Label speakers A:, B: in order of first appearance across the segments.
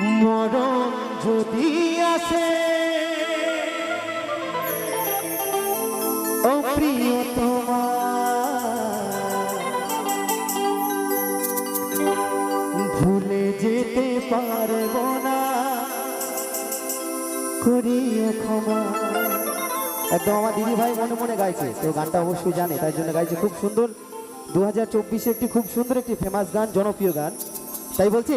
A: মরণ যদি আসে ভুলে যেতে পারব না। করিও ক্ষমা। একদম আমার দিদি ভাই মনে মনে গাইছে, তো গানটা অবশ্যই জানে, তাই জন্য গাইছে খুব সুন্দর। দু হাজার একটি খুব সুন্দর একটি ফেমাস গান, জনপ্রিয় গান। তাই বলছি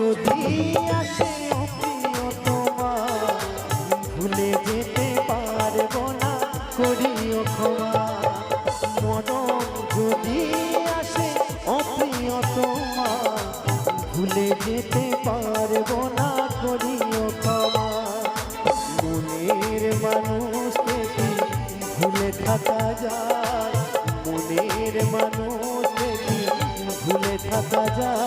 A: যদি আসে প্রিয় তোমার, ভুলে যেতে পারব না, করিও ক্ষমা। মরণ যদি আসে ও প্রিয় তোমার, ভুলে যেতে পারব না, করিও ক্ষমা। মনের মানুষকে কি ভুলে থাকা যায়। মনের মানুষকে কি ভুলে থাকা যায়।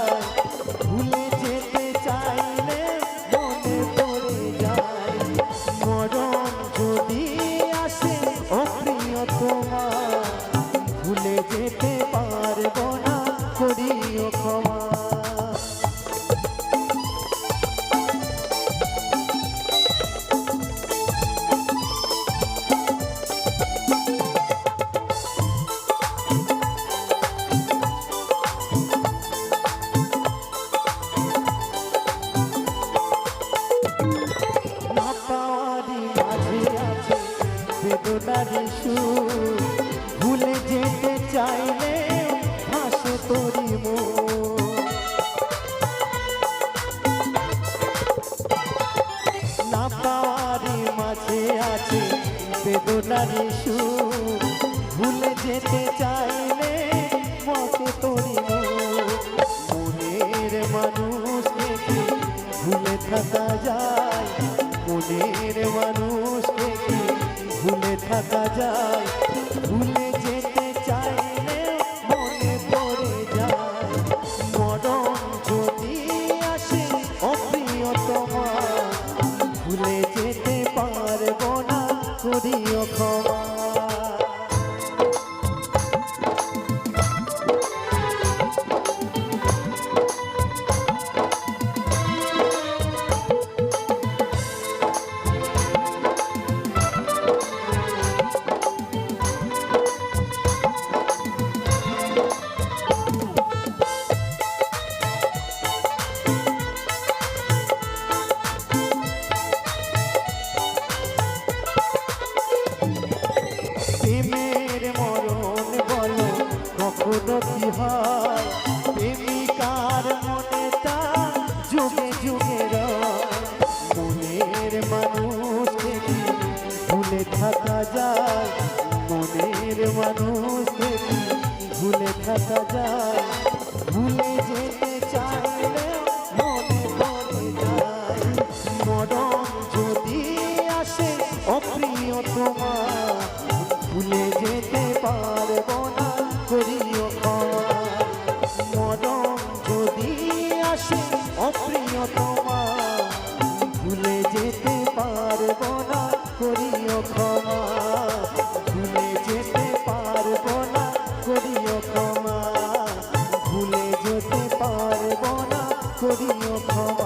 A: সুর। ভুলে যেতে চাইলে হাসে তোরি মন। না পাওয়ারই মাঝে আছে বেদনার সুর। ভুলে যেতে চাইলে মতে তোরি মন। মনের মানুষকে কি ভুলে থাকা যায়। মনের মানুষকে কি ভুলে থাকা যায়, ভুলে যেতে চাইলে মনে পড়ে যায়। মরণ যদি আসে অপ্রিয় তোমার ভুলে যেতে পারব না, করিও ক্ষমা। হয় প্রেমিকার মনেটা যুগে যুগে রয়। মনের মানুষকে কি ভুলে থাকা যায় মনের মানুষকে কি ভুলে থাকা যায় ভুলে যেতে চাইলে পারব না করিও ক্ষমা।